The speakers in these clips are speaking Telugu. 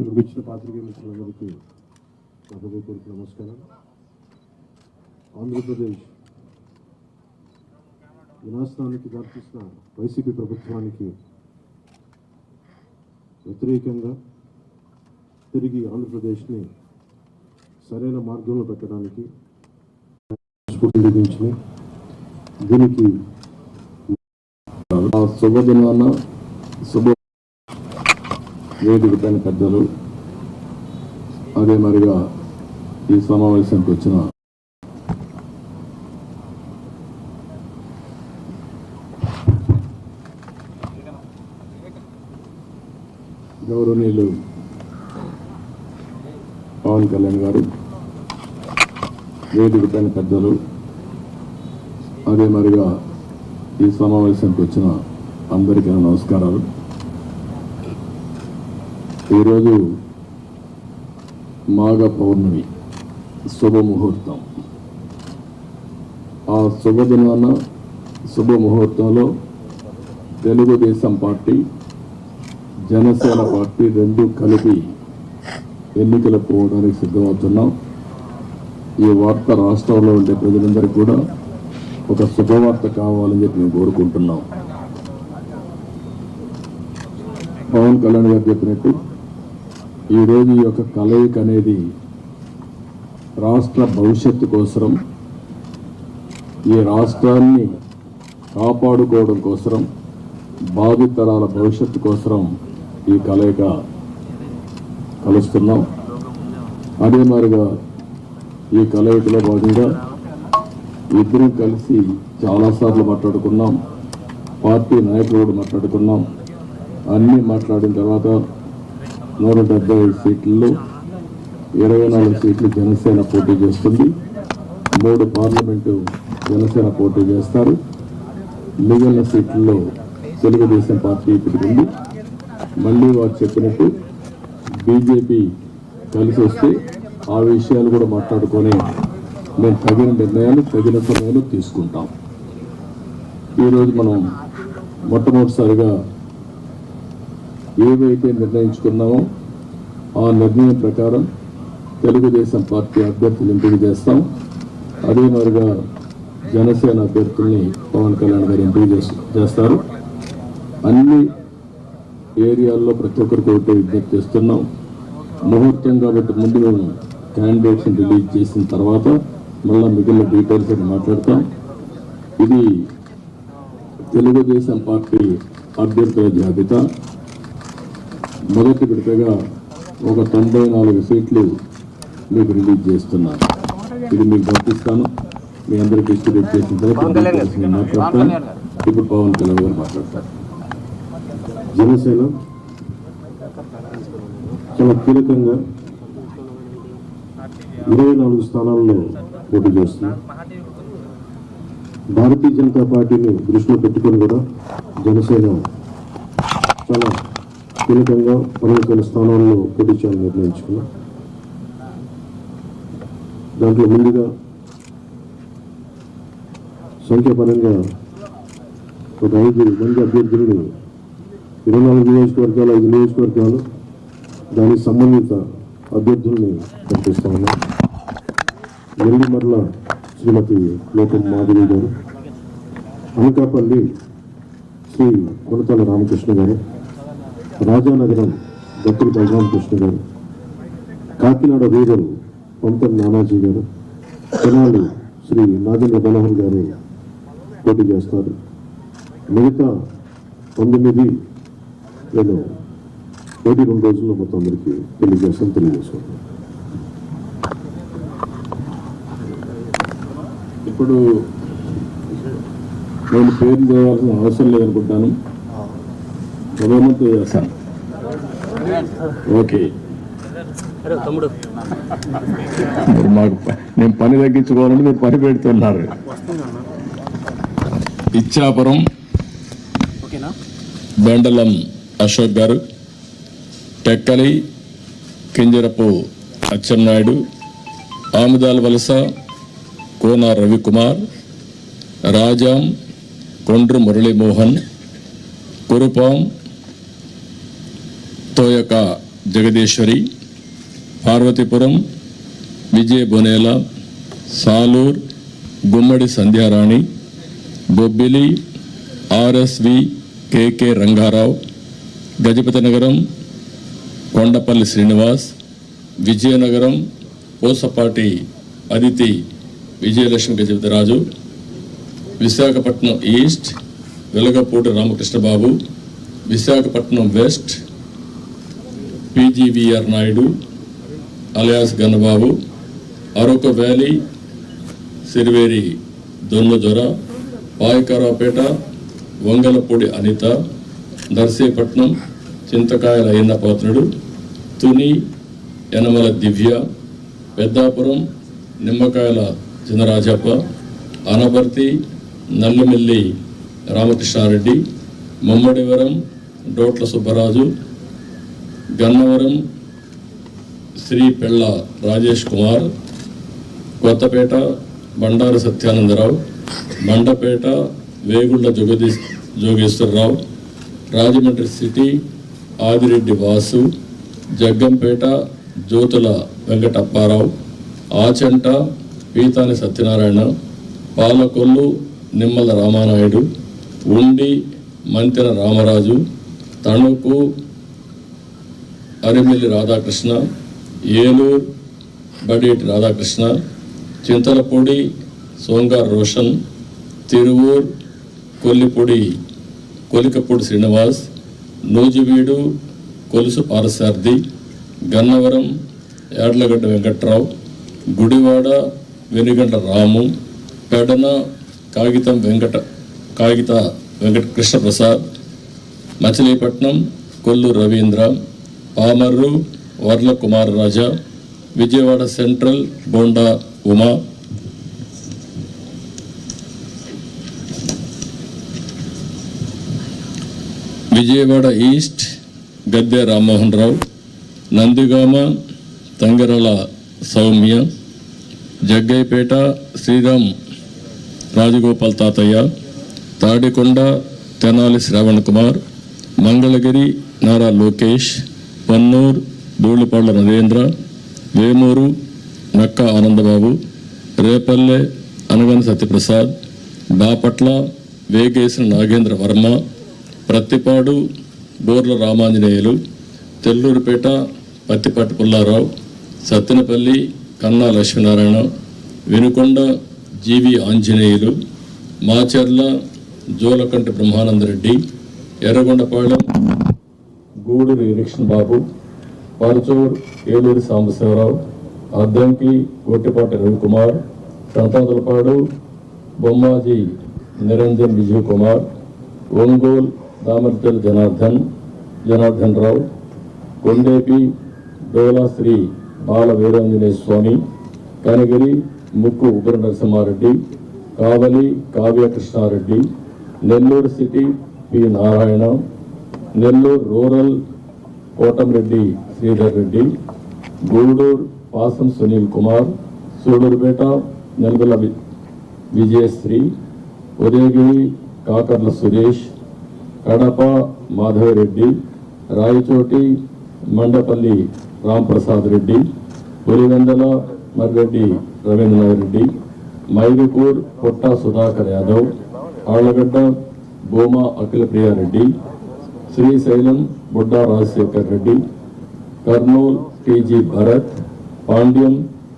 ఇక్కడికి వచ్చిన పాత్రికేయ మిత్రులందరికీ నా హృదయపూర్వక నమస్కారం. ఆంధ్రప్రదేశ్ వినాశనానికి దారితీసిన వైసీపీ ప్రభుత్వానికి వ్యతిరేకంగా తిరిగి ఆంధ్రప్రదేశ్ని సరైన మార్గంలో పెట్టడానికి స్ఫూర్తి దీనికి ఆ శుభదినాన శుభ వేదిక పైన పెద్దలు అదే మరిగా ఈ సమావేశానికి వచ్చిన గౌరవనీయులు పవన్ కళ్యాణ్ గారు వేదిక పైన పెద్దలు అదే మరిగా ఈ సమావేశానికి వచ్చిన అందరికీ నమస్కారాలు. ఈరోజు మాఘ పౌర్ణమి శుభముహూర్తం ఆ శుభదినాన శుభముహూర్తంలో తెలుగుదేశం పార్టీ జనసేన పార్టీ రెండు కలిపి ఎన్నికలకు పోవడానికి సిద్ధమవుతున్నాం. ఈ వార్త రాష్ట్రంలో ఉండే ప్రజలందరికీ కూడా ఒక శుభవార్త కావాలని చెప్పి మేము కోరుకుంటున్నాం. పవన్ కళ్యాణ్ గారు చెప్పినట్టు ఈరోజు ఈ యొక్క కలయిక అనేది రాష్ట్ర భవిష్యత్తు కోసరం ఈ రాష్ట్రాన్ని కాపాడుకోవడం కోసరం భావితరాల భవిష్యత్తు కోసరం ఈ కలయిక కలుస్తున్నాం. అదే మాదిరిగా ఈ కలయికలో భాగంగా ఇద్దరం కలిసి చాలాసార్లు మాట్లాడుకున్నాం. పార్టీ నాయకులు కూడా మాట్లాడుకున్నాం. అన్నీ మాట్లాడిన తర్వాత నూట డెబ్బై ఐదు సీట్లలో ఇరవై నాలుగు సీట్లు జనసేన పోటీ చేస్తుంది. మూడు పార్లమెంటు జనసేన పోటీ చేస్తారు. మిగిలిన సీట్లలో తెలుగుదేశం పార్టీ ఇప్పటికుంది మళ్ళీ వారు చెప్పినట్టు బీజేపీ కలిసి వస్తే ఆ విషయాలు కూడా మాట్లాడుకొని మేము తగిన నిర్ణయాలు తగిన సమయంలో తీసుకుంటాం. ఈరోజు మనం మొట్టమొదటిసారిగా ఏవైతే నిర్ణయించుకున్నామో ఆ నిర్ణయం ప్రకారం తెలుగుదేశం పార్టీ అభ్యర్థులు ఎంపిక చేస్తాం. అదే మరిగా జనసేన అభ్యర్థుల్ని పవన్ కళ్యాణ్ గారు ఎంపిక చేస్తారు. అన్ని ఏరియాల్లో ప్రతి ఒక్కరికి ఒకటే విజ్ఞప్తి చేస్తున్నాం. ముహూర్తం కాబట్టి ముందు మేము క్యాండిడేట్స్ని రిలీజ్ చేసిన తర్వాత మళ్ళీ మిగిలిన డీటెయిల్స్ అని మాట్లాడతాం. ఇది తెలుగుదేశం పార్టీ అభ్యర్థుల జాబితా. మొదటి విడతగా ఒక తొంభై నాలుగు సీట్లు మీకు రిలీజ్ చేస్తున్నాను ఇది మీకు పంపిస్తాను. మీ అందరికి డిస్ట్రిబ్యూట్ చేసిన తర్వాత మాట్లాడతాను. ఇప్పుడు పవన్ కళ్యాణ్ గారు మాట్లాడతారు. జనసేన చాలా కీలకంగా ఇరవై నాలుగు స్థానాల్లో పోటీ చేస్తుంది. భారతీయ జనతా పార్టీని దృష్టిలో పెట్టుకొని కూడా జనసేన కీలకంగా పన్నెండు స్థానాల్లో పోటీ చేయాలని నిర్ణయించుకున్నాం దాంట్లో ముందుగా సంఖ్యాపరంగా ఒక ఐదు మంది అభ్యర్థులను ఇరవై నాలుగు నియోజకవర్గాలు ఐదు నియోజకవర్గాలు దానికి సంబంధిత అభ్యర్థుల్ని ప్రకటిస్తా ఉన్నాం నెల్లిమర్ల శ్రీమతి లోకం మాధవి గారు అనకాపల్లి శ్రీ కొనతల రామకృష్ణ గారు రాజానగరం దక్కులు బలరామకృష్ణ గారు కాకినాడ రూరల్ పంతం నానాజీ గారు తెనాలి శ్రీ నాగేంద్ర బలహన్ గారు పోటీ చేస్తారు. మిగతా పంతొమ్మిది నేను ఒకటి రెండు రోజుల్లో మొత్తం అందరికీ తెలియజేస్తాను తెలియజేసుకుంటాను. ఇప్పుడు నేను పేరు చేయాల్సిన అవసరం లేదనుకుంటాను. ఓకే. మరి మాకు నేను పని తగ్గించుకోవాలంటే మీరు పని పెడుతున్నారు. Ichchapuram బెండలం Ashok garu Tekkali Kinjarapu Atchannaidu Amadalavalasa Kona Ravikumar Rajam Kondru Muralimohan Kurupam Toyaka Jagadeeswari Parvathipuram Vijaya Bonela Salur Gummadi Sandhyarani Bobbili RSV KK Rangarao Gajapathinagaram Kondapalli Srinivas Vizianagaram Posapati Aditi Vijayalakshmi Gajapathiraju Visakhapatnam east Velagapudi Ramakrishnababu Visakhapatnam west PGVR Naidu alias Gannababu Araku valley Siriveri Donnadora Payakaraopeta Vangalapudi Anitha Narsipatnam Chintakayala Ayyannapatrudu Tuni Yanamala Divya Peddapuram Nimmakayala Chinarajappa Anaparthi Nallamilli Ramakrishna Reddy Mummidivaram డోట్ల Subbaraju Gannavaram Sri Pella Rajesh Kumar Kothapeta Bandaru Satyanandarao Mandapeta Vegulla Jagadish Jogeswararao Rajahmundry city Adireddy Vasu Jaggampeta Jyothula Venkatapparao Achanta Pithani Satyanarayana Palakollu Nimmala Ramanaidu Undi Mantena Ramaraju Tanuku Arimilli Radhakrishna Eluru Badeti Radhakrishna Chintalapudi సోంగార్ Roshan Tiruvur కొల్లిపూడి Kolikapudi Srinivas Nuzvid Kolusu పారసార్థి Gannavaram యాడ్లగడ్డ Venkatrao Gudivada వెనుగంట రాము పెడన కాగితం వెంకట కాగిత వెంకట కృష్ణప్రసాద్ మచిలీపట్నం కొల్లు రవీంద్ర పామర్రు వర్ల కుమార్ రాజా విజయవాడ సెంట్రల్ బోండా ఉమా. విజయవాడ ఈస్ట్ గద్దె రామ్మోహన్ రావు నందిగామ తంగరల సౌమ్య జగ్గైపేట శ్రీరామ్ రాజగోపాల్ తాతయ్య తాడికొండ తెనాలి శ్రావణ్ కుమార్ మంగళగిరి నారా లోకేష్ పన్నూరు ధూళిపాళ్ళ రవీంద్ర వేమూరు నక్క ఆనందబాబు రేపల్లె అనగన సత్యప్రసాద్ బాపట్ల వేగేసిన నాగేంద్ర వర్మ ప్రత్తిపాడు బోర్ల రామాంజనేయులు తెల్లూరుపేట పత్తిపాటి పుల్లారావు సత్తెనపల్లి కన్నా లక్ష్మీనారాయణ వినుకొండ జీవి ఆంజనేయులు మాచర్ల జోలకంటి బ్రహ్మానందరెడ్డి ఎర్రగొండపాళెం గూడూరు ఇరిక్షన్ బాబు Parchur Eluri Sambasivarao Addanki Gottipati Ravikumar Santhanuthalapadu Bommaji Niranjan Vijay Kumar Ongole Damacharla Janardhan Janardhan Rao Kondapi Dola Sri Bala Veeranjaneya Swamy Kanigiri Mukku Ugra Narasimhareddy Kavali Kavya Krishnareddy Nellore city P Narayana Nellore rural Kotamreddy Sridhar Reddy Gudur Pasam Sunil Kumar Sullurpeta నెల్గొల వి- Vijayasri Udayagiri Kakarla Suresh Kadapa Madhava Reddy Rayachoti Mandapalli Ramprasad Reddy Pulivendula Marreddy Ravindranath Reddy Mydukur Putta Sudhakar Yadav Allagadda Bhuma Akhilapriyareddy Srisailam Budda Rajasekhar Reddy Kurnool TG Bharath Pandyam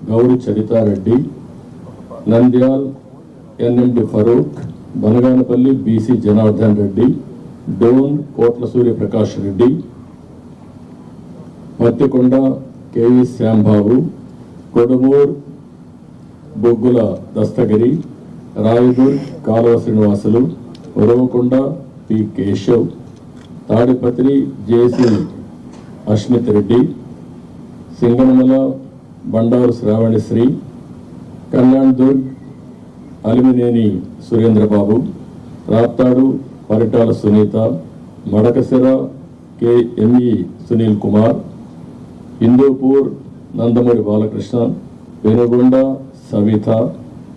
Gowri Charithareddy Nandyal NMD Farooq Banaganapalli BC Janardhan Reddy Dhone Kotla Suryaprakash Reddy Mattikonda KV Shyambabu Kodumur Boggula Dasthagiri Rayadurg Kalava Srinivasulu Uravakonda P Keshav Tadipatri JC Ashmit Reddy Singanamala Bandaru Sravanisri Kalyandurg Alimineni Surendrababu Raptadu Paritala Sunitha Madakasira KME Sunil Kumar Hindupur Nandamuri Balakrishna Venugonda Savitha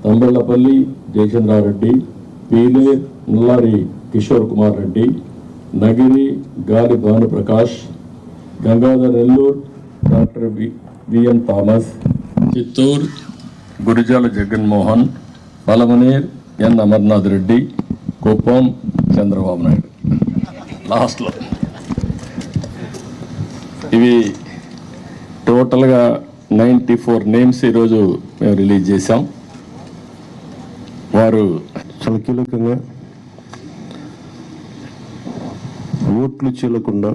Thamballapalle Jayachandrareddy Pileru Nallari Kishore Kumar Reddy Nagari Gali Bhanuprakash Gangadhar Nellore doctor V VN Thomas Chittoor Gurajala Jaganmohan Palamaner N Amarnath Reddy Kuppam Chandrababu Naidu. లాస్ట్లో. ఇవి టోటల్గా నైంటీ ఫోర్ నేమ్స్ ఈరోజు మేము రిలీజ్ చేశాం. వారు చాలా కీలకంగా ఓట్లు చీలకుండా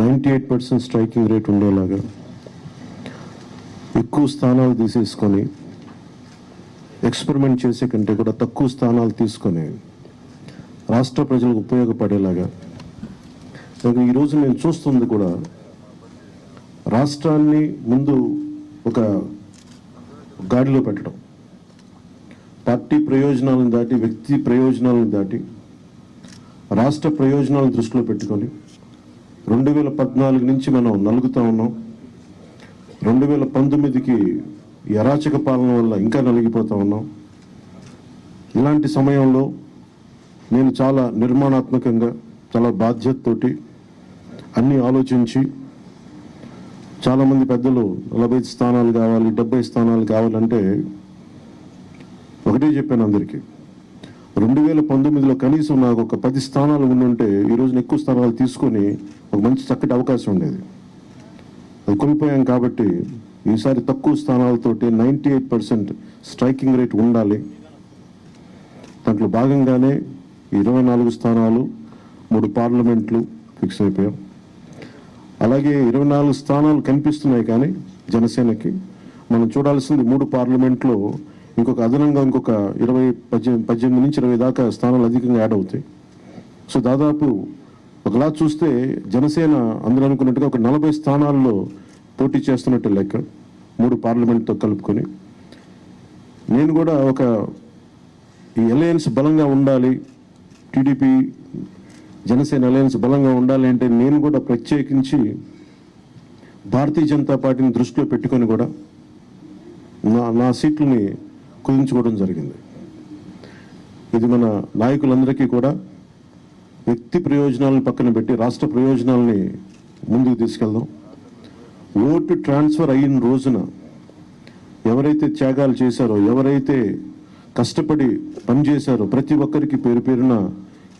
ninety eight percent striking rate ఉండేలాగా ఎక్కువ స్థానాలు తీసేసుకొని ఎక్స్పెరిమెంట్ చేసే కంటే కూడా తక్కువ స్థానాలు తీసుకొని రాష్ట్ర ప్రజలకు ఉపయోగపడేలాగా. ఈరోజు నేను చూస్తుంది కూడా రాష్ట్రాన్ని ముందు ఒక గాడిలో పెట్టడం. పార్టీ ప్రయోజనాలను దాటి వ్యక్తి ప్రయోజనాలను దాటి రాష్ట్ర ప్రయోజనాలను దృష్టిలో పెట్టుకొని రెండు వేల పద్నాలుగు నుంచి మనం నలుగుతా ఉన్నాం. రెండు వేల పంతొమ్మిదికి ఈ అరాచక పాలన వల్ల ఇంకా నలిగిపోతూ ఉన్నాం. ఇలాంటి సమయంలో నేను చాలా నిర్మాణాత్మకంగా చాలా బాధ్యతతోటి అన్నీ ఆలోచించి చాలామంది పెద్దలు నలభై స్థానాలు కావాలి డెబ్బై స్థానాలు కావాలంటే ఒకటే చెప్పాను అందరికీ. రెండు వేల పంతొమ్మిదిలో కనీసం నాకు ఒక పది స్థానాలు ఉండుంటే ఈ రోజున ఎక్కువ స్థానాలు తీసుకొని ఒక మంచి చక్కటి అవకాశం ఉండేది. అది కోల్పోయాం కాబట్టి ఈసారి తక్కువ స్థానాలతోటి ninety eight percent striking rate ఉండాలి. దాంట్లో భాగంగానే ఇరవై నాలుగు స్థానాలు మూడు పార్లమెంట్లు ఫిక్స్ అయిపోయాం. అలాగే ఇరవై నాలుగు స్థానాలు కనిపిస్తున్నాయి కానీ జనసేనకి. మనం చూడాల్సింది మూడు పార్లమెంట్లో ఇంకొక అదనంగా ఇంకొక ఇరవై పద్దెనిమిది పద్దెనిమిది నుంచి ఇరవై దాకా స్థానాలు అధికంగా యాడ్ అవుతాయి. సో దాదాపు ఒకలా చూస్తే జనసేన అందరూ అనుకున్నట్టుగా ఒక నలభై స్థానాల్లో పోటీ చేస్తున్నట్టు లెక్క మూడు పార్లమెంట్తో కలుపుకొని. నేను కూడా ఒక ఈ అలయన్స్ బలంగా ఉండాలి టీడీపీ జనసేన అలయన్స్ బలంగా ఉండాలి అంటే నేను కూడా ప్రత్యేకించి భారతీయ జనతా పార్టీని దృష్టిలో పెట్టుకొని కూడా నా నా సీట్లని కుదించుకోవడం జరిగింది. ఇది మన నాయకులందరికీ కూడా వ్యక్తి ప్రయోజనాలను పక్కన పెట్టి రాష్ట్ర ప్రయోజనాలని ముందుకు తీసుకెళ్దాం. ఓటు ట్రాన్స్ఫర్ అయిన రోజున ఎవరైతే త్యాగాలు చేశారో ఎవరైతే కష్టపడి పనిచేశారో ప్రతి ఒక్కరికి పేరు పేరున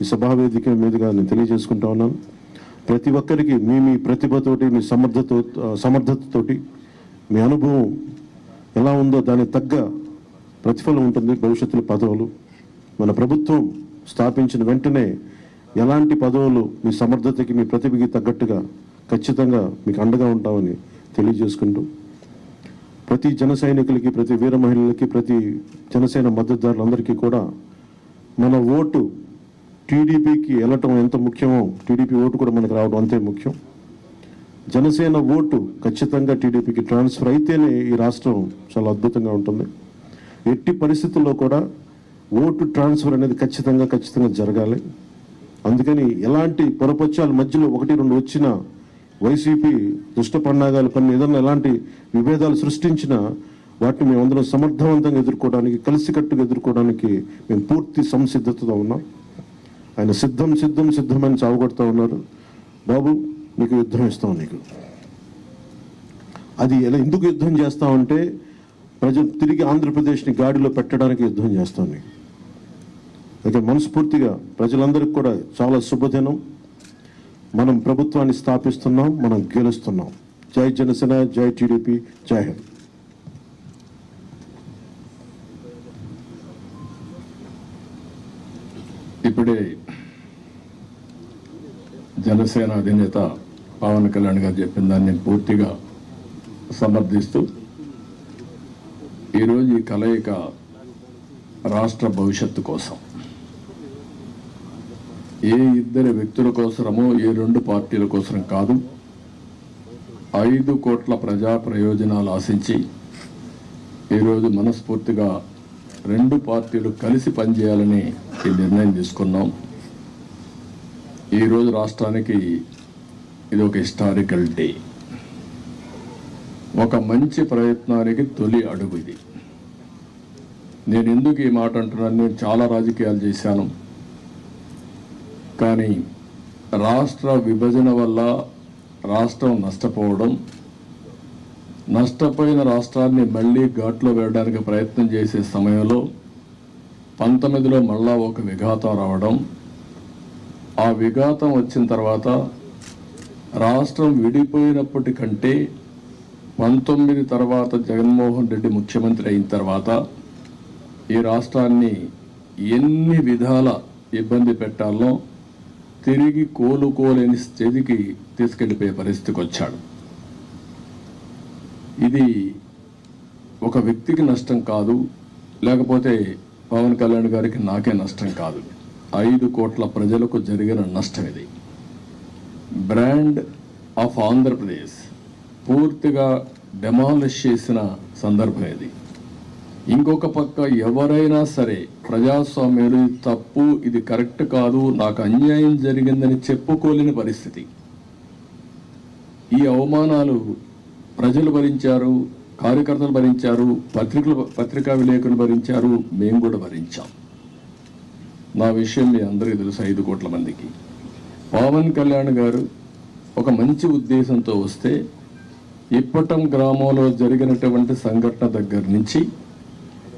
ఈ సభావేదిక మీదుగా నేను తెలియజేసుకుంటా ఉన్నాను. ప్రతి ఒక్కరికి మీ మీ ప్రతిభతోటి మీ సమర్థతో సమర్థతతోటి మీ అనుభవం ఎలా ఉందో దానికి తగ్గ ప్రతిఫలం ఉంటుంది భవిష్యత్తులో పదవులు. మన ప్రభుత్వం స్థాపించిన వెంటనే ఎలాంటి పదవులు మీ సమర్థతకి మీ ప్రతిభకి తగ్గట్టుగా ఖచ్చితంగా మీకు అండగా ఉంటామని తెలియజేసుకుంటూ ప్రతి జన సైనికులకి ప్రతి వీర మహిళలకి ప్రతి జనసేన మద్దతుదారులందరికీ కూడా మన ఓటు టీడీపీకి వెళ్ళటం ఎంత ముఖ్యమో టీడీపీ ఓటు కూడా మనకు రావడం అంతే ముఖ్యం. జనసేన ఓటు ఖచ్చితంగా టీడీపీకి ట్రాన్స్ఫర్ అయితేనే ఈ రాష్ట్రం చాలా అద్భుతంగా ఉంటుంది. ఎట్టి పరిస్థితుల్లో కూడా ఓటు ట్రాన్స్ఫర్ అనేది ఖచ్చితంగా ఖచ్చితంగా జరగాలి. అందుకని ఎలాంటి పొరపచ్చాల మధ్యలో ఒకటి రెండు వచ్చినా వైసీపీ దుష్ట పన్నాగాలు కొన్ని ఏదన్నా ఎలాంటి విభేదాలు సృష్టించినా వాటిని మేము అందులో సమర్థవంతంగా ఎదుర్కోవడానికి కలిసికట్టుగా ఎదుర్కోవడానికి మేము పూర్తి సంసిద్ధతతో ఉన్నాం. ఆయన సిద్ధం సిద్ధం సిద్ధమని చావగొడతా ఉన్నారు. బాబు నీకు యుద్ధం ఇస్తాం నీకు. అది ఎలా ఎందుకు యుద్ధం చేస్తామంటే ప్రజలు తిరిగి ఆంధ్రప్రదేశ్ని గాడిలో పెట్టడానికి యుద్ధం చేస్తాను అయితే మనస్ఫూర్తిగా ప్రజలందరికీ కూడా చాలా శుభదినం. మనం ప్రభుత్వాన్ని స్థాపిస్తున్నాం మనం గెలుస్తున్నాం. జై జనసేన జై టీడీపీ జై హింద్. ఇప్పుడే జనసేన అధినేత పవన్ కళ్యాణ్ గారు చెప్పిన దాన్ని పూర్తిగా సమర్థిస్తూ ఈరోజు ఈ కలయిక రాష్ట్ర భవిష్యత్తు కోసం. ఏ ఇద్దరు వ్యక్తుల కోసమో ఏ రెండు పార్టీల కోసం కాదు. ఐదు కోట్ల ప్రజా ప్రయోజనాలు ఆశించి ఈరోజు మనస్ఫూర్తిగా రెండు పార్టీలు కలిసి పనిచేయాలని ఈ నిర్ణయం తీసుకున్నాం. ఈరోజు రాష్ట్రానికి ఇది ఒక హిస్టారికల్ డే ఒక మంచి ప్రయత్నానికి తొలి అడుగు ఇది. నేను ఎందుకు ఈ మాట అంటున్నాను? నేను చాలా రాజకీయాలు చేశాను. కానీ రాష్ట్ర విభజన వల్ల రాష్ట్రం నష్టపోవడం నష్టపోయిన రాష్ట్రాన్ని మళ్ళీ ఘాట్లో వేయడానికి ప్రయత్నం చేసే సమయంలో పంతొమ్మిదిలో మళ్ళా ఒక విఘాతం రావడం ఆ విఘాతం వచ్చిన తర్వాత రాష్ట్రం విడిపోయినప్పటికంటే పంతొమ్మిది తర్వాత జగన్మోహన్ రెడ్డి ముఖ్యమంత్రి అయిన తర్వాత ఈ రాష్ట్రాన్ని ఎన్ని విధాల ఇబ్బంది పెట్టాలో తిరిగి కోలుకోలేని స్థితికి తీసుకెళ్ళిపోయే పరిస్థితికి వచ్చాడు. ఇది ఒక వ్యక్తికి నష్టం కాదు లేకపోతే పవన్ కళ్యాణ్ గారికి నాకే నష్టం కాదు. ఐదు కోట్ల ప్రజలకు జరిగిన నష్టం ఇది. Brand of Andhra Pradesh. పూర్తిగా డెమాలిష్ చేసిన సందర్భం ఇది. ఇంకొక పక్క ఎవరైనా సరే ప్రజాస్వామ్యంలో ఇది తప్పు ఇది కరెక్ట్ కాదు నాకు అన్యాయం జరిగిందని చెప్పుకోలేని పరిస్థితి. ఈ అవమానాలు ప్రజలు భరించారు కార్యకర్తలు భరించారు పత్రికలు పత్రికా విలేకరులు భరించారు మేము కూడా భరించాం. నా విషయం మీ అందరికీ తెలుసు ఐదు కోట్ల మందికి. పవన్ కళ్యాణ్ గారు ఒక మంచి ఉద్దేశంతో వస్తే ఇప్పటం గ్రామంలో జరిగినటువంటి సంఘటన దగ్గర నుంచి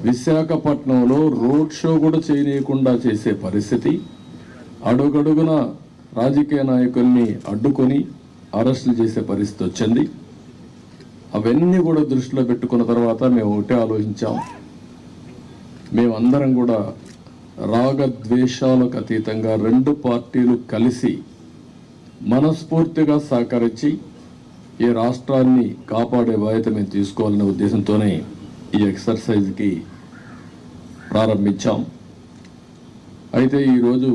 విశాఖపట్నంలో రోడ్ షో కూడా చేయనీయకుండా చేసే పరిస్థితి. అడుగడుగున రాజకీయ నాయకుల్ని అడ్డుకొని అరెస్టులు చేసే పరిస్థితి వచ్చింది. అవన్నీ కూడా దృష్టిలో పెట్టుకున్న తర్వాత మేము ఒకటే ఆలోచించాం. మేమందరం కూడా రాగద్వేషాలకు అతీతంగా రెండు పార్టీలు కలిసి మనస్ఫూర్తిగా సహకరించి ఈ రాష్ట్రాన్ని కాపాడే బాధ్యత మేము తీసుకోవాలనే ఉద్దేశంతోనే ఈ ఎక్సర్సైజ్కి ప్రారంభించాం. అయితే ఈరోజు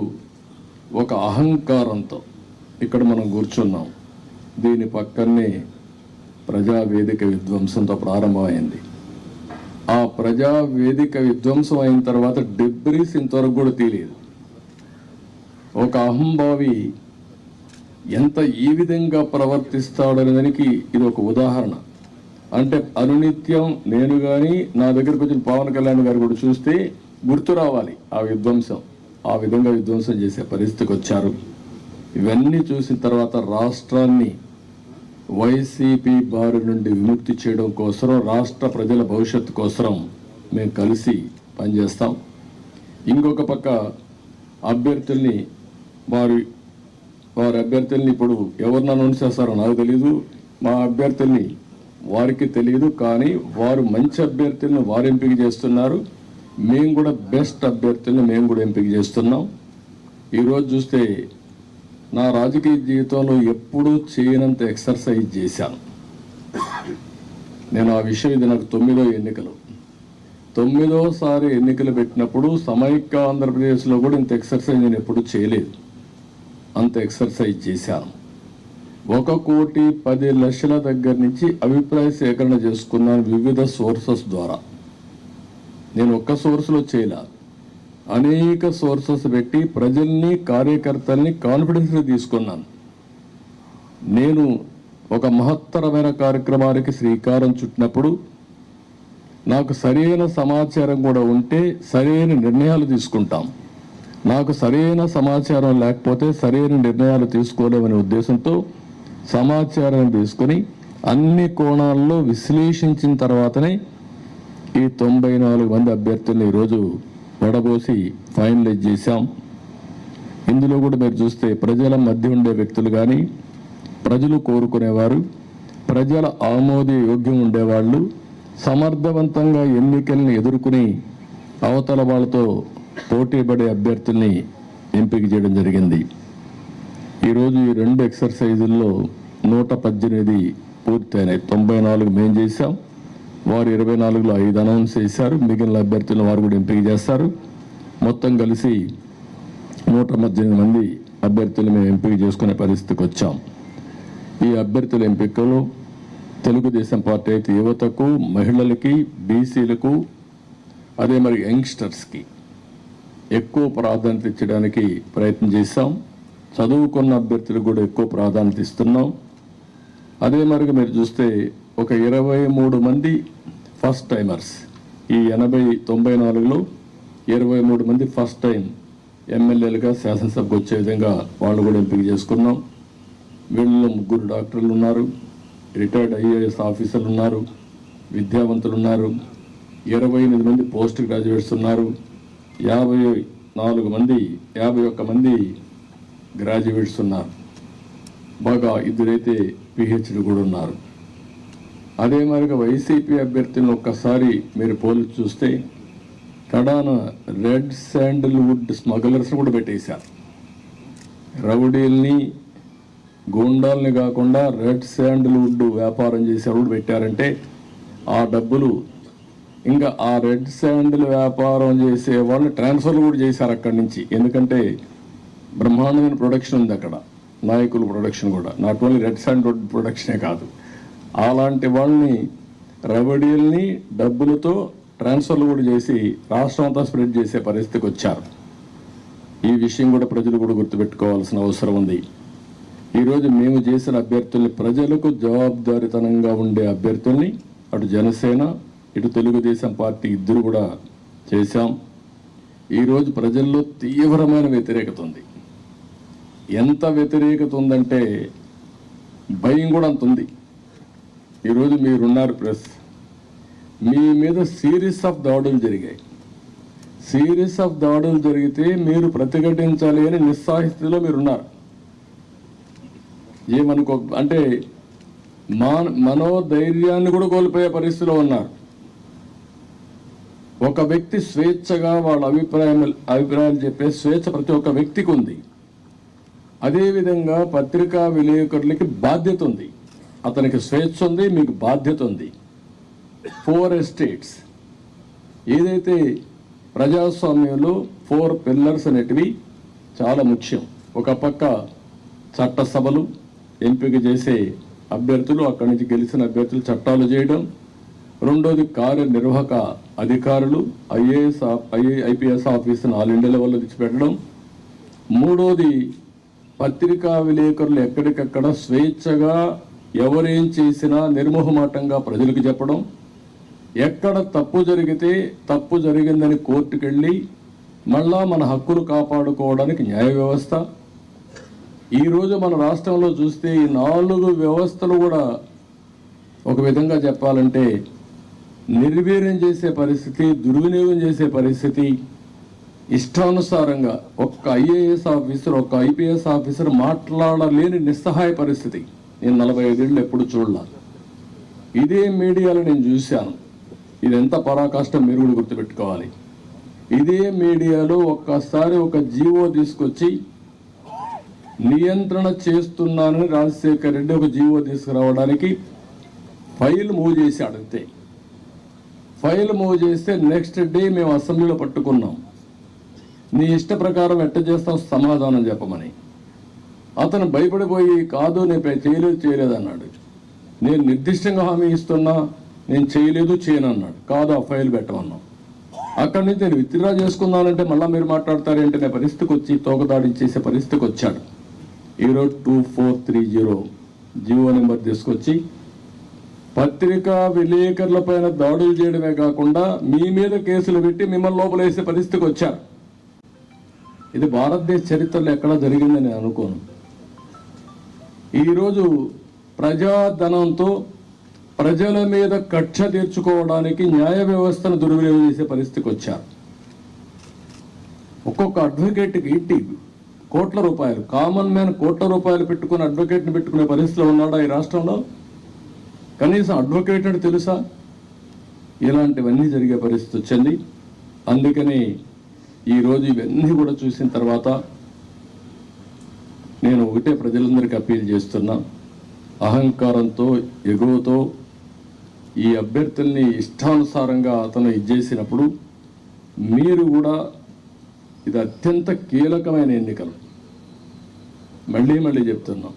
ఒక అహంకారంతో ఇక్కడ మనం కూర్చున్నాం. దీని పక్కనే ప్రజావేదిక విధ్వంసంతో ప్రారంభమైంది. ఆ ప్రజా వేదిక విధ్వంసం అయిన తర్వాత డెబ్రీస్ ఇంతవరకు కూడా తెలియదు ఒక అహంభావి ఎంత ఈ విధంగా ప్రవర్తిస్తాడనే దానికి ఇది ఒక ఉదాహరణ. అంటే అనునిత్యం నేను కానీ నా దగ్గరకు వచ్చిన పవన్ కళ్యాణ్ గారు కూడా చూస్తే గుర్తు రావాలి ఆ విధ్వంసం. ఆ విధంగా విధ్వంసం చేసే పరిస్థితికి వచ్చారు. ఇవన్నీ చూసిన తర్వాత రాష్ట్రాన్ని వైసీపీ బారి నుండి విముక్తి చేయడం కోసం రాష్ట్ర ప్రజల భవిష్యత్తు కోసం మేము కలిసి పనిచేస్తాం. ఇంకొక పక్క అభ్యర్థుల్ని వారి వారి అభ్యర్థుల్ని ఇప్పుడు ఎవరిని అనౌన్స్ చేస్తారో నాకు తెలియదు మా అభ్యర్థుల్ని వారికి తెలియదు కానీ వారు మంచి అభ్యర్థులను వారు ఎంపిక చేస్తున్నారు. మేము కూడా బెస్ట్ అభ్యర్థులను మేము కూడా ఎంపిక చేస్తున్నాం. ఈరోజు చూస్తే నా రాజకీయ జీవితంలో ఎప్పుడూ చేయనంత ఎక్సర్సైజ్ చేశాను. నేను ఆ విషయం ఇది నాకు తొమ్మిదో ఎన్నికలు. తొమ్మిదోసారి ఎన్నికలు పెట్టినప్పుడు సమైక్య ఆంధ్రప్రదేశ్లో కూడా ఇంత ఎక్సర్సైజ్ నేను ఎప్పుడూ చేయలేదు. అంత ఎక్సర్సైజ్ చేశాను. ఒక కోటి పది లక్షల దగ్గర నుంచి అభిప్రాయ సేకరణ చేసుకున్నాను వివిధ సోర్సెస్ ద్వారా. నేను ఒక్క సోర్స్లో చేయలే. అనేక సోర్సెస్ పెట్టి ప్రజల్ని కార్యకర్తల్ని కాన్ఫిడెన్స్గా తీసుకున్నాను. నేను ఒక మహత్తరమైన కార్యక్రమానికి శ్రీకారం చుట్టినప్పుడు నాకు సరైన సమాచారం కూడా ఉంటే సరైన నిర్ణయాలు తీసుకుంటాం. నాకు సరైన సమాచారం లేకపోతే సరైన నిర్ణయాలు తీసుకోలేమనే ఉద్దేశంతో సమాచారం తీసుకొని అన్ని కోణాల్లో విశ్లేషించిన తర్వాతనే ఈ తొంభై నాలుగు మంది అభ్యర్థుల్ని ఈరోజు వడబోసి ఫైనలైజ్ చేశాం. ఇందులో కూడా మీరు చూస్తే ప్రజల మధ్య ఉండే వ్యక్తులు కానీ ప్రజలు కోరుకునేవారు ప్రజల ఆమోద యోగ్యం ఉండేవాళ్ళు సమర్థవంతంగా ఎన్నికల్ని ఎదుర్కొని అవతల వాళ్ళతో పోటీపడే అభ్యర్థుల్ని ఎంపిక చేయడం జరిగింది. ఈరోజు ఈ రెండు ఎక్సర్సైజుల్లో నూట పద్దెనిమిది పూర్తయినాయి. తొంభై నాలుగు మేము చేశాం. వారు ఇరవై నాలుగులో ఐదు అనౌన్స్ చేశారు. మిగిలిన అభ్యర్థులను వారు కూడా ఎంపిక చేస్తారు. మొత్తం కలిసి నూట పద్దెనిమిది మంది అభ్యర్థులు మేము ఎంపిక చేసుకునే పరిస్థితికి వచ్చాం. ఈ అభ్యర్థుల ఎంపికలో తెలుగుదేశం పార్టీ అయితే యువతకు మహిళలకి బీసీలకు అదే మరి యంగ్స్టర్స్కి ఎక్కువ ప్రాధాన్యత ఇచ్చడానికి ప్రయత్నం చేశాం. చదువుకున్న అభ్యర్థులకు కూడా ఎక్కువ ప్రాధాన్యత ఇస్తున్నాం. అదే మరికి మీరు చూస్తే ఒక ఇరవై మూడు మంది ఫస్ట్ టైమర్స్. ఈ ఎనభై తొంభై నాలుగులో ఇరవై మూడు మంది ఫస్ట్ టైం ఎమ్మెల్యేలుగా శాసనసభకు వచ్చే విధంగా వాళ్ళు కూడా ఎంపిక చేసుకున్నాం. వీళ్ళలో ముగ్గురు డాక్టర్లు ఉన్నారు. రిటైర్డ్ ఐఏఎస్ ఆఫీసర్లు ఉన్నారు. విద్యావంతులు ఉన్నారు. ఇరవై ఎనిమిది మంది పోస్ట్ గ్రాడ్యుయేట్స్ ఉన్నారు. యాభై నాలుగు మంది యాభై ఒక్క మంది గ్రాడ్యుయేట్స్ ఉన్నారు. బాగా ఇద్దరైతే పిహెచ్డి కూడా ఉన్నారు. అదే మరిగా వైసీపీ అభ్యర్థులను ఒక్కసారి మీరు పోల్చి చూస్తే కడాన రెడ్ శాండిల్వుడ్ స్మగ్లర్స్ కూడా పెట్టేశారు. రౌడీల్ని గూండాల్ని కాకుండా రెడ్ శాండిల్వుడ్ వ్యాపారం చేసేవాళ్ళు కూడా పెట్టారంటే ఆ డబ్బులు ఇంకా ఆ రెడ్ శాండిల్ వ్యాపారం చేసే వాళ్ళు ట్రాన్స్ఫర్లు కూడా చేశారు అక్కడి నుంచి. ఎందుకంటే బ్రహ్మాండమైన ప్రొడక్షన్ ఉంది అక్కడ. నాయకుల ప్రొడక్షన్ కూడా. నాట్ ఓన్లీ రెడ్ శాండిల్వుడ్ ప్రొడక్షనే కాదు. అలాంటి వాళ్ళని రవడీల్ని డబ్బులతో ట్రాన్స్ఫర్లు కూడా చేసి రాష్ట్రం అంతా స్ప్రెడ్ చేసే పరిస్థితికి వచ్చారు. ఈ విషయం కూడా ప్రజలు కూడా గుర్తుపెట్టుకోవాల్సిన అవసరం ఉంది. ఈరోజు మేము చేసిన అభ్యర్థుల్ని ప్రజలకు జవాబుదారితనంగా ఉండే అభ్యర్థుల్ని అటు జనసేన ఇటు తెలుగుదేశం పార్టీ ఇద్దరు కూడా చేశాం. ఈరోజు ప్రజల్లో తీవ్రమైన వ్యతిరేకత ఉంది. ఎంత వ్యతిరేకత ఉందంటే భయం కూడా అంత ఉంది. ఈరోజు మీరున్నారు ప్రెస్. మీ మీద సిరీస్ ఆఫ్ దాడులు జరిగాయి. సిరీస్ ఆఫ్ దాడులు జరిగితే మీరు ప్రతిఘటించాలి అని నిస్సాహితిలో మీరున్నారు. ఏమనుకో అంటే మా మనోధైర్యాన్ని కూడా కోల్పోయే పరిస్థితిలో ఉన్నారు. ఒక వ్యక్తి స్వేచ్ఛగా వాళ్ళ అభిప్రాయం అభిప్రాయాలు చెప్పే స్వేచ్ఛ ప్రతి ఒక్క వ్యక్తికి ఉంది. అదేవిధంగా పత్రికా విలేకరులకి బాధ్యత ఉంది. అతనికి స్వేచ్ఛ ఉంది మీకు బాధ్యత ఉంది. ఫోర్ ఎస్టేట్స్ ఏదైతే ప్రజాస్వామ్యంలో ఫోర్ పిల్లర్స్ అనేటివి చాలా ముఖ్యం. ఒక పక్క చట్టసభలు ఎంపిక చేసే అభ్యర్థులు అక్కడి నుంచి గెలిచిన అభ్యర్థులు చట్టాలు చేయడం రెండోది కార్యనిర్వాహక అధికారులు ఐఏఎస్ ఐఏ ఐపీఎస్ ఆఫీసును ఆల్ ఇండియా లెవెల్లో తెచ్చిపెట్టడం మూడోది పత్రికా విలేకరులు ఎక్కడికక్కడ స్వేచ్ఛగా ఎవరేం చేసినా నిర్మోహమాటంగా ప్రజలకు చెప్పడం. ఎక్కడ తప్పు జరిగితే తప్పు జరిగిందని కోర్టుకెళ్ళి మళ్ళా మన హక్కులు కాపాడుకోవడానికి న్యాయ వ్యవస్థ. ఈరోజు మన రాష్ట్రంలో చూస్తే ఈ నాలుగు వ్యవస్థలు కూడా ఒక విధంగా చెప్పాలంటే నిర్వీర్యం చేసే పరిస్థితి దుర్వినియోగం చేసే పరిస్థితి ఇష్టానుసారంగా ఒక్క ఐఏఎస్ ఆఫీసర్ ఒక్క ఐపీఎస్ ఆఫీసర్ మాట్లాడలేని నిస్సహాయ పరిస్థితి నేను నలభై ఐదేళ్ళు ఎప్పుడు చూడలా. ఇదే మీడియాలో నేను చూశాను. ఇది ఎంత పరాకాష్టం మీరు కూడా గుర్తుపెట్టుకోవాలి. ఇదే మీడియాలో ఒక్కసారి ఒక జీవో తీసుకొచ్చి నియంత్రణ చేస్తున్నానని రాజశేఖర్ రెడ్డి ఒక జీవో తీసుకురావడానికి ఫైల్ మూవ్ చేసి అడిగితే ఫైల్ మూవ్ చేస్తే నెక్స్ట్ డే మేము అసెంబ్లీలో పట్టుకున్నాం. నీ ఇష్ట ప్రకారం ఎట్ట చేస్తావు సమాధానం చెప్పమని. అతను భయపడిపోయి కాదు నేను చేయలేదు చేయలేదు అన్నాడు. నేను నిర్దిష్టంగా హామీ ఇస్తున్నా నేను చేయలేదు చేయను అన్నాడు. కాదు ఆ ఫైల్ పెట్టమన్నాం అక్కడి నుంచి నేను విత్డ్రా చేసుకున్నానంటే మళ్ళీ మీరు మాట్లాడతారేంటి నేను పరిస్థితికి వచ్చి తోకదాడి చేసే పరిస్థితికి వచ్చాడు. ఈరోజు two four three zero GO number తీసుకొచ్చి పత్రికా విలేకరుల పైన దాడులు చేయడమే కాకుండా మీ మీద కేసులు పెట్టి మిమ్మల్ని లోపలేసే పరిస్థితికి వచ్చారు. ఇది భారతదేశ చరిత్రలో ఎక్కడా జరిగిందని నేను అనుకోను. ఈరోజు ప్రజాధనంతో ప్రజల మీద కక్ష తీర్చుకోవడానికి న్యాయ వ్యవస్థను దుర్వినియోగం చేసే పరిస్థితికి వచ్చారు. ఒక్కొక్క అడ్వకేట్కి ఇంటి కోట్ల రూపాయలు కామన్ మ్యాన్ కోట్ల రూపాయలు పెట్టుకుని అడ్వకేట్ని పెట్టుకునే పరిస్థితిలో ఉన్నాడా ఈ రాష్ట్రంలో? కనీసం అడ్వకేట్ తెలుసా? ఇలాంటివన్నీ జరిగే పరిస్థితి వచ్చింది. అందుకని ఈరోజు ఇవన్నీ కూడా చూసిన తర్వాత నేను ఒకటే ప్రజలందరికీ అప్పీల్ చేస్తున్నా. అహంకారంతో ఎగువతో ఈ అభ్యర్థుల్ని ఇష్టానుసారంగా అతను ఇచ్చేసినప్పుడు మీరు కూడా ఇది అత్యంత కీలకమైన ఎన్నికలు. మళ్ళీ మళ్ళీ చెప్తున్నాం.